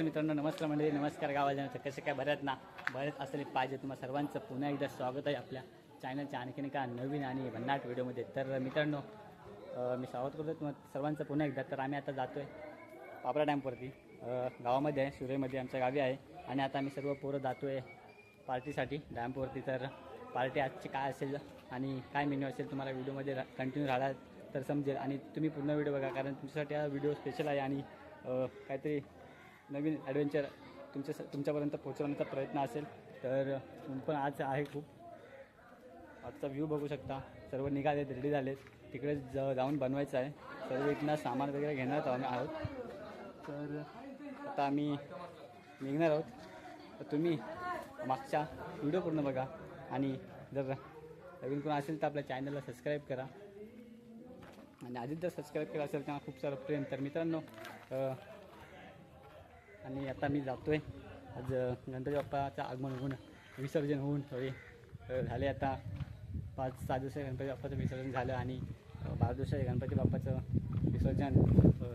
नमस्कार मित्रांनो नमस्कार मंडळी नमस्कार गावाला कसे काय बऱ्यात ना बरेच असले पाहिजे तुम्हाला सर्वांचं पुन्हा एकदा स्वागत आहे आपल्या चॅनलच्या आणखीन एका नवीन आणि भन्नाट व्हिडिओमध्ये तर मित्रांनो मी स्वागत करतो तुम्हाला सर्वांचं पुन्हा एकदा. तर आम्ही आता जातो आहे पापरा डॅमवरती गावामध्ये आहे सुरेमध्ये आमच्या गावी आहे. आणि आता आम्ही सर्व पोरं जातो आहे पार्टीसाठी डॅम्पवरती तर पार्टी आजची काय असेल आणि काय मेन्यू असेल तुम्हाला व्हिडिओमध्ये कंटिन्यू राहिला तर समजेल. आणि तुम्ही पूर्ण व्हिडिओ बघा कारण तुमच्यासाठी हा व्हिडिओ स्पेशल आहे आणि काहीतरी नवीन ॲडव्हेंचर तुमच्या तुमच्यापर्यंत पोहोचवण्याचा प्रयत्न असेल तर पण आज आहे खूप. आजचा व्ह्यू बघू शकता. सर्व निघालेत रेडी झालेत. तिकडे ज जाऊन बनवायचं आहे. सर्व इथनं सामान वगैरे घेणार आहोत आम्ही आहोत. तर आता आम्ही निघणार आहोत. तर तुम्ही मागच्या व्हिडिओ पूर्ण बघा. आणि जर नवीन कोण असेल तर आपल्या चॅनलला सबस्क्राईब करा. आणि आधीच जर सबस्क्राईब केलं असेल त्यांना खूप सारं प्रेम. तर मित्रांनो आणि आता मी जातो आहे आज अ, गणपती बाप्पाचं आगमन होऊन विसर्जन होऊन सॉरी झाले आता पाच सहा दिवसाच्या गणपती बाप्पाचं विसर्जन झालं आणि बारा दिवसाच्या गणपती बाप्पाचं विसर्जन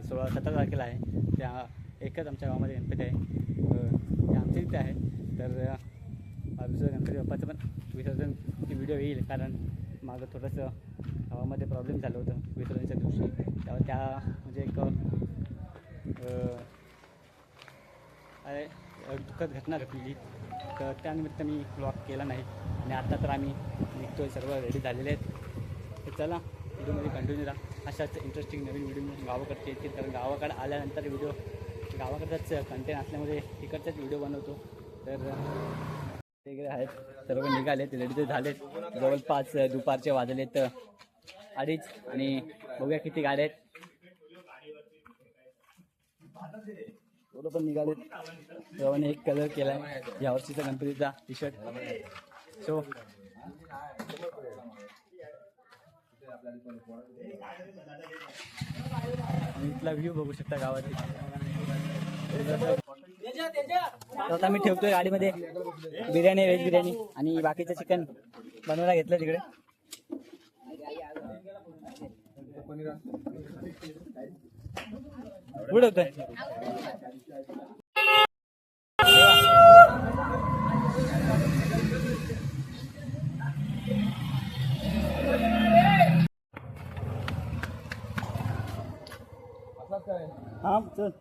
सोळा सतरा तारखेला आहे. त्या एकच आमच्या गावामध्ये गणपती आहे. ते आमच्या इथे आहे. तर अ, गणपती बाप्पाचं पण विसर्जन व्हिडिओ येईल कारण मागं थोडंसं गावामध्ये प्रॉब्लेम झालं होतं विसर्जनच्या दिवशी. त्यावर त्या म्हणजे एक दुःखद घटना घडली. तर त्यानिमित्त मी ब्लॉग केला नाही. आणि आता तर आम्ही निघतोय सर्व रेडी झालेले आहेत. तर चला व्हिडिओमध्ये कंटिन्यू राहा. अशाच इंटरेस्टिंग नवीन व्हिडिओ गावाकडचे येतील. कारण गावाकडे आल्यानंतर व्हिडिओ गावाकडचाच कंटेंट असल्यामुळे तिकडचाच व्हिडिओ बनवतो. तर वगैरे आहेत. सर्व निघालेत रेडी तर झालेत. जवळपास दुपारचे वाजलेत अडीच. आणि बघूया किती गाड्या आहेत. फोटो पण निघालेत. रवाने एक कलर केलाय. यावर्षीचा गणपतीचा टी शर्ट सो इथला व्ह्यू बघू शकता गावातील. आता मी ठेवतोय गाडीमध्ये. बिर्याणी व्हेज बिर्याणी आणि बाकीचं चिकन बनवायला घेतलं तिकडे. पनीर होतंय हा चल.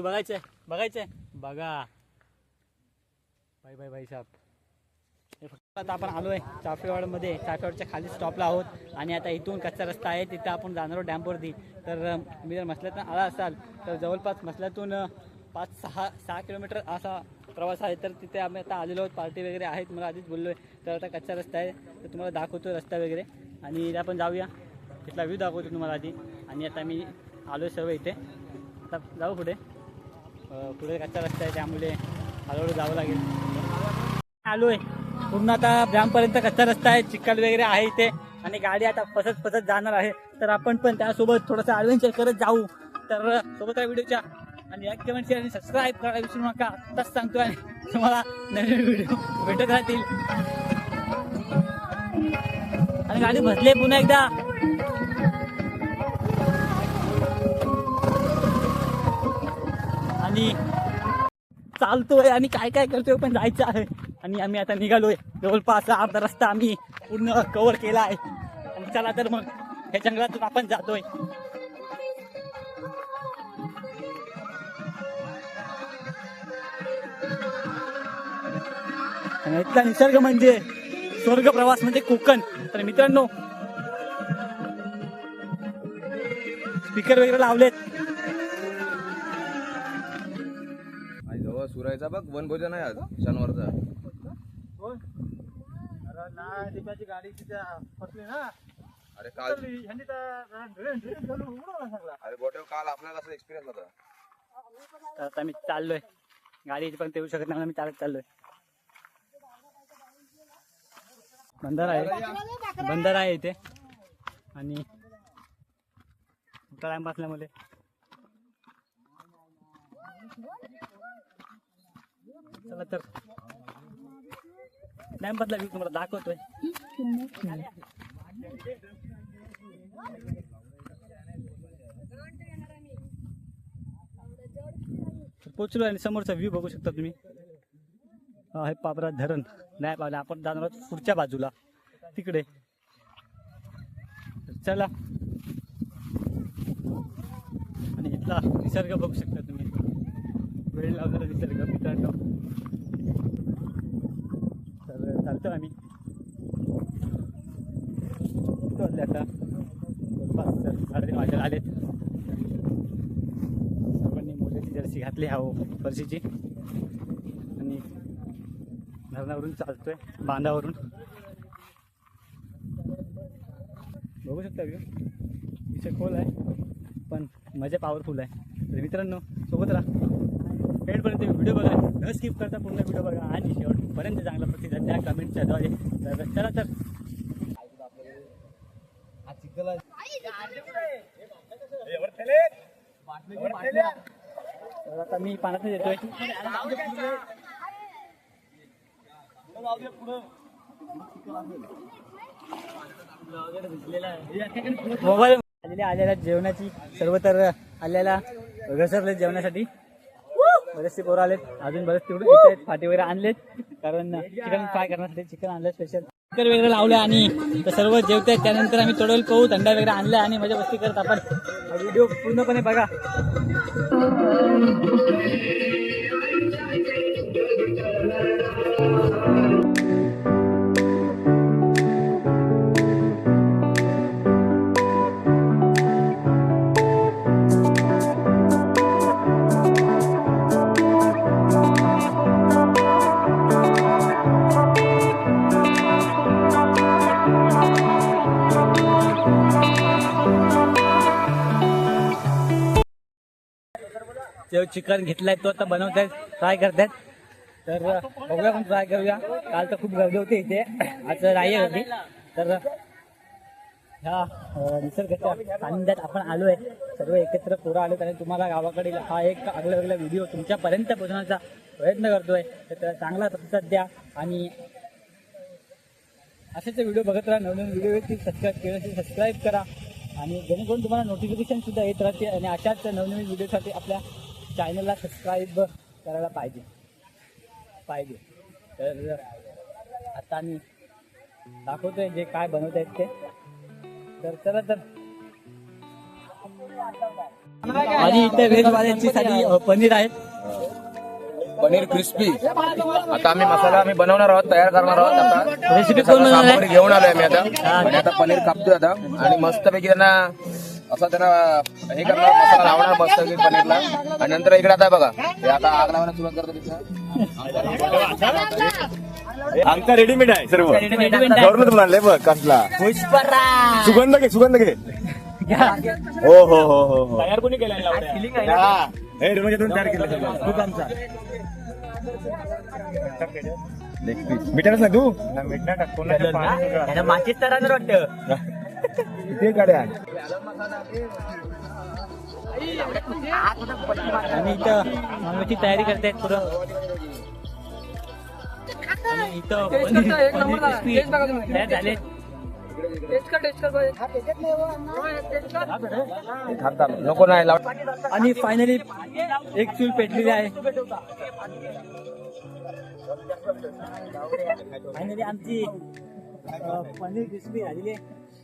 मला बघायचं व्ह्यू बघायचंय बघायचंय बघा. बाय बाय बाई साहेब. हे फक्त आता आपण आलो आहे चाफेवाडमध्ये. चाफेवाडच्या खाली स्टॉपला आहोत. आणि आता इथून कच्चा रस्ता आहे. तिथं आपण जाणार आहोत डॅमवरती. तर मी जर मसल्यातून आला असाल तर जवळपास मसल्यातून पाच सहा सहा किलोमीटर असा प्रवास आहे. तर तिथे आम्ही आता आलेलो आहोत. पार्टी वगैरे आहे तुम्हाला आधीच बोललो आहे तर आता कच्चा रस्ता आहे. तर तुम्हाला दाखवतो रस्ता वगैरे. आणि इथे आपण जाऊया. तिथला व्ह्यू दाखवतो तुम्हाला आधी. आणि आता मी आलो आहे सर्व इथे. आता जाऊ पुढे. पुढे कच्चा रस्ता आहे त्यामुळे हळूहळू जावं लागेल. आलो आहे पूर्ण आता जामपर्यंत कच्चा रस्ता आहे चिखल वगैरे आहे इथे. आणि गाडी आता फसत फसत जाणार आहे. तर आपण पण त्यासोबत थोडंसं ॲडव्हेंचर करत जाऊ. तर सोबत आहे व्हिडिओच्या. आणि लाईक कमेंट शेअर आणि सबस्क्राईब करायला विसरू नका. आत्ताच सांगतो आणि तुम्हाला नवीन व्हिडिओ भेटत राहतील. आणि गाडी भरली आहे पुन्हा एकदा. आणि चालतोय आणि काय काय करतोय पण जायचं आहे. आणि आम्ही आता निघालोय. जवळपास अर्धा रस्ता आम्ही पूर्ण कव्हर केला आहे. चला तर मग या जंगलातून आपण जातोय. आणि इथला निसर्ग म्हणजे स्वर्ग प्रवास म्हणजे कोकण. तर मित्रांनो स्पीकर वगैरे लावलेत. सुरायचा बघ वनभोजन आहे आज शनिवारचा. अरे नाही दीपाची गाडी तिच्या फसली ना. अरे काल अरे बोटे काल आपल्याला असं एक्सपिरियन्स होता. तर आता मी चाललोय. गाडी इथपर्यंत येऊ शकत नाही म्हणून मी चालत चाललोय. बंदर आहे. बंदर आहे इथे. आणि टाइम असल्यामुळे चला तर. नाही बदला मी तुम्हाला दाखवतोय. पोचलो आणि समोरचा व्ह्यू बघू शकता तुम्ही. हे पापरा धरण. नाही पावलं आपण जाणार आहोत पुढच्या बाजूला. तिकडे. चला. आणि इथला निसर्ग बघू शकता तुम्ही. वेळ लावलेला निसर्ग मित्रांनो? तर चालतो आम्ही. किती वाजले आता जवळपास साडेतीन वाजायला आले. सर्वांनी मोठ्याची जर्सी घातली हा हो, फरशीची आणि धरणावरून चालतोय बांधावरून. बघू शकता व्यू विषय खोल आहे पण मजा पॉवरफुल आहे. तर मित्रांनो सोबत राहा. एंडपर्यंत व्हिडिओ बघा. न स्किप करता पूर्ण व्हिडिओ बघा. आणि शेवटपर्यंत चांगला प्रतिसाद द्या. कमेंटच्या द्वारे. तर चला तर. आता मी पाण्यात येतोय. मोबाईल आलेल्या आलेल्या जेवणाची सर्व तर आलेला घसरले जेवणासाठी. बरेचसे पोरं आलेत. अजून बरेच तेवढे येत आहेत. फाटे वगैरे आणलेत. कारण चिकन फ्राय करण्यासाठी चिकन आणलं स्पेशल चिकन वगैरे लावलं आणि सर्व जेवत. आहेत त्यानंतर आम्ही तोडेल पाहू. थंडा वगैरे आणला आणि मजा मस्ती करत आपण. व्हिडिओ पूर्णपणे बघा. चिकन घेतलाय तो आता बनवतायत ट्राय करतायत. तर बघूया पण ट्राय करूया. काल तर खूप गर्दी होती इथे. आज राही होती तर ह्या निसर्गाच्या सानिध्यात आपण आलोय. सर्व एकत्र पोरं आलो आणि तुम्हाला गावाकडील हा एक आगला वेगळा व्हिडिओ तुमच्यापर्यंत पोहोचण्याचा प्रयत्न करतोय. तर चांगला प्रतिसाद द्या आणि असेच व्हिडिओ बघत राहा. नवीन व्हिडिओ येतील. सबस्क्राईब केलं असेल सबस्क्राईब करा. आणि जेणेकरून तुम्हाला नोटिफिकेशन सुद्धा येत राहते आणि अशाच नवनवीन व्हिडिओसाठी आपल्या चॅनलला सबस्क्राईब करायला पाहिजे. पाहिजे. तर आता मी दाखवतोय जे काय बनवत आहेत ते. तर चला तर. आणि इथे व्हेज वाल्यांची साठी पनीर आहेत पनीर क्रिस्पी आता आम्ही मसाला आम्ही बनवणार आहोत तयार करणार आहोत आता. रेसिपी सगळं कोण बनवणार आहे? सामग्री घेऊन आलोय आम्ही आता. आणि आता पनीर कापतोय आता. आणि मस्तपैकी त्यांना असं त्यांना हे करणार मसाला लावणार मस्त पनीरला. आणि नंतर इकडे आता बघा हे आता आग लावायला सुरुवात करतो तिथं. आमचा रेडीमेड आहे सर्व. गव्हर्नमेंट म्हणाले बघ कसला. सुगंध घे सुगंध घे. हो हो हो हो हो. तयार कोणी केलाय हा. तयार केलं piece. मिठाच ना तू? माचीच तर वाटतं. ते गाड्या आणि इथं नॉनव्हेजची तयारी करतायत पुरं आणि इथं पनीर- पनीर crispy तयार झाले नको नाही लाव. आणि फायनली एक चूल पेटलेली आहे. फायनली आमची अं, पनीर क्रिस्पी झालेली आहे.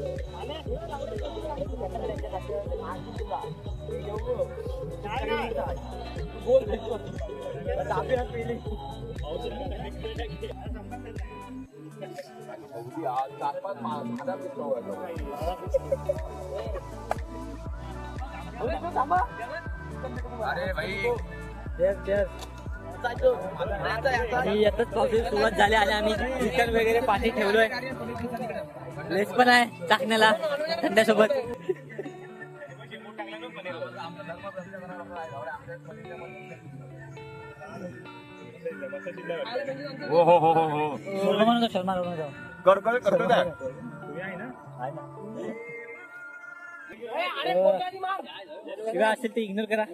ते? अरे भाई आणि आताच पावसाची सुरुवात झाली आणि आम्ही चिकन वगैरे पाणी ठेवलोय लेस पण आहे चाकण्याला थंड्यासोबत. हो हो हो हो हो. शर्मा करतो शिवाय असेल ते इग्नोर करा.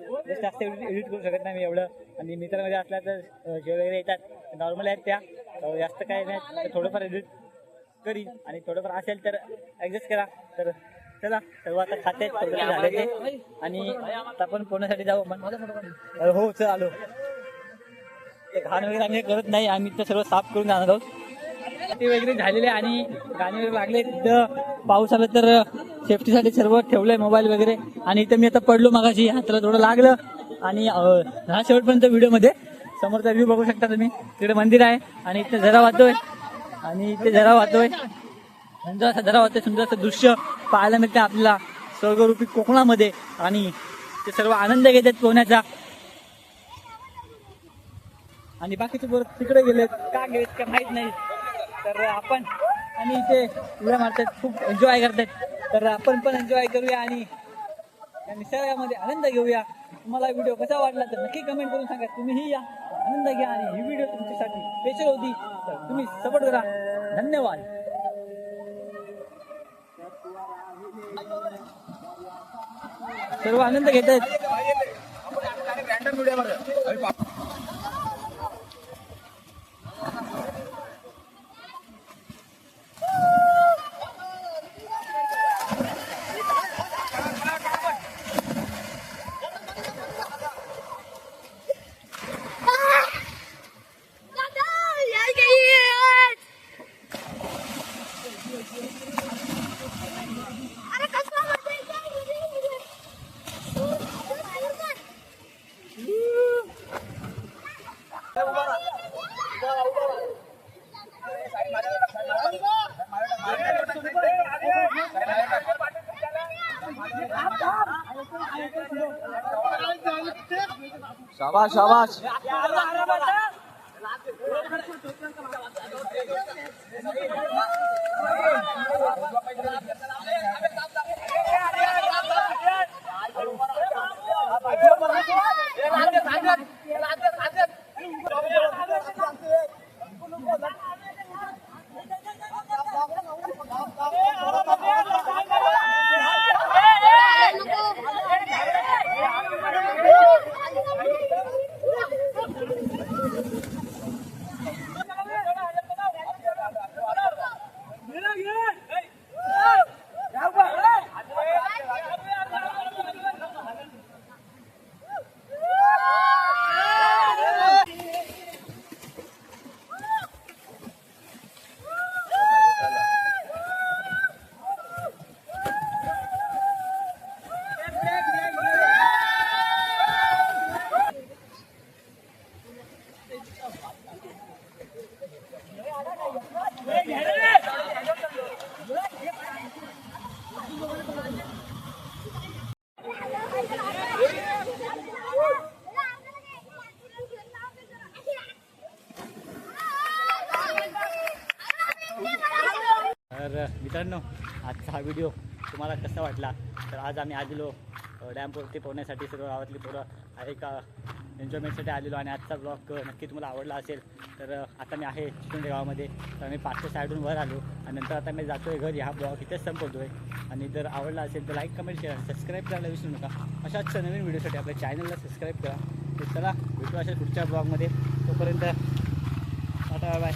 जास्त एडिट करू शकत नाही मी एवढं. आणि मित्रांमध्ये असल्या तर जे वगैरे येतात. नॉर्मल आहेत त्या. जास्त काय नाही. तर थोडंफार एडिट करीन आणि थोडंफार असेल तर ऍडजस्ट करा. तर चला सर्व आता खाते झाले ते आणि आता आपण पोहण्यासाठी जाऊ आपण? अं, हो चल आलो. ते घाण वगैरे आम्ही करत नाही आम्ही ते सर्व साफ करून जाणार आहोत. ते वगैरे झालेले आणि गाणे वगैरे लागले. तिथं पाऊस आला तर सेफ्टीसाठी सर्व ठेवलंय मोबाईल वगैरे. आणि इथं मी आता पडलो मगाशी हाताला थोडं लागलं. आणि हा शेवटपर्यंत व्हिडिओमध्ये. समोरचा व्ह्यू बघू शकता तुम्ही. तिकडे मंदिर आहे आणि इथे झरा वाहतोय आणि इथे जरा वाहतोय. सुंदर असं जरा वाहतोय सुंदर असं दृश्य पाहायला मिळतं आपल्याला स्वर्गरूपी कोकणामध्ये. आणि ते सर्व आनंद घेतात पोहण्याचा. आणि बाकीचे बरोबर तिकडे गेलेत का गेलेत का माहीत नाही. तर आपण आणि इथे उड्या मारतात खूप एन्जॉय करतात. तर आपण पण एन्जॉय करूया आणि या निसर्गामध्ये आनंद घेऊया. तुम्हाला व्हिडिओ कसा वाटला तर नक्की कमेंट करून सांगा. तुम्हीही या. आनंद घ्या आणि ही व्हिडिओ तुमच्यासाठी स्पेशल होती. तर तुम्ही सपोर्ट करा. धन्यवाद. सर्व आनंद घेत आहेत সাবাস সাবাস मित्रांनो आजचा हा व्हिडिओ तुम्हाला कसा वाटला? तर आज आम्ही आलेलो डॅमवरती पोहण्यासाठी सर्व गावातली पोरं आहे का एन्जॉयमेंटसाठी आलेलो आणि आजचा ब्लॉग नक्की तुम्हाला आवडला असेल तर आता मी आहे चिखंडे गावामध्ये. तर मी पाचशे साईडून वर आलो आणि नंतर आता मी जातो आहे घरी. हा ब्लॉग इथेच संपवतो आहे आणि जर आवडला असेल तर लाईक कमेंट शेअर सबस्क्राईब करायला विसरू नका. अशाच नवीन व्हिडिओसाठी आपल्या चॅनलला सबस्क्राईब करा. तर चला भेटू अशा पुढच्या ब्लॉगमध्ये तोपर्यंत टाटा बाय